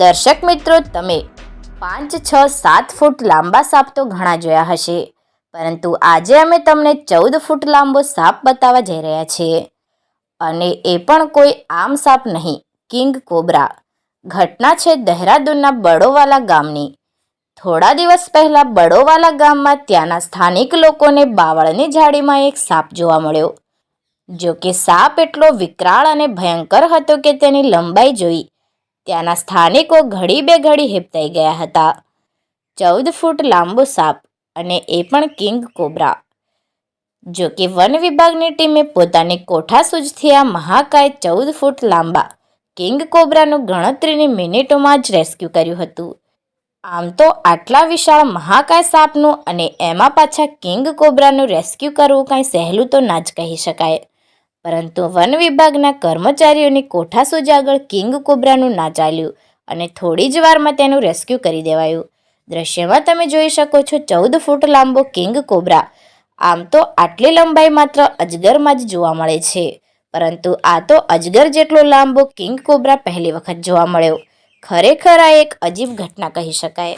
દર્શક મિત્રો, તમે પાંચ, છ, સાત ફૂટ લાંબા સાપ તો ઘણા જોયા હશે, પરંતુ આજે અમે તમને ચૌદ ફૂટ લાંબો સાપ બતાવવા જઈ રહ્યા છીએ. અને એ પણ કોઈ આમ સાપ નહીં, કિંગ કોબ્રા. ઘટના છે દહેરાદૂનના બડોવાલા ગામની. થોડા દિવસ પહેલાં બડોવાલા ગામમાં ત્યાંના સ્થાનિક લોકોને બાવળની ઝાડીમાં એક સાપ જોવા મળ્યો. જો કે સાપ એટલો વિકરાળ અને ભયંકર હતો કે તેની લંબાઈ જોઈ ત્યાંના સ્થાનિકો ઘડી બે ઘડી હેપતાઈ ગયા હતા. ચૌદ ફૂટ લાંબો સાપ અને એ પણ કિંગ કોબ્રા. જો કે વન વિભાગની ટીમે પોતાની કોઠા કોઠાસૂઝથી આ મહાકાય ચૌદ ફૂટ લાંબા કિંગ કોબ્રાનું ગણતરીની મિનિટોમાં જ રેસ્ક્યુ કર્યું હતું. આમ તો આટલા વિશાળ મહાકાય સાપનું અને એમાં પાછા કિંગ કોબ્રાનું રેસ્ક્યુ કરવું કાંઈ સહેલું તો ના જ કહી શકાય. પરંતુ વન વિભાગના કર્મચારીઓની કોઠાસૂજ આગળ કિંગ કોબ્રાનું ના ચાલ્યું અને થોડી જ વારમાં તેનું રેસ્ક્યુ કરી દેવાયું. દ્રશ્યમાં તમે જોઈ શકો છો ચૌદ ફૂટ લાંબો કિંગ કોબ્રા. આમ તો આટલી લંબાઈ માત્ર અજગરમાં જ જોવા મળે છે. પરંતુ આ તો અજગર જેટલો લાંબો કિંગ કોબ્રા પહેલી વખત જોવા મળ્યો. ખરેખર આ એક અજીબ ઘટના કહી શકાય.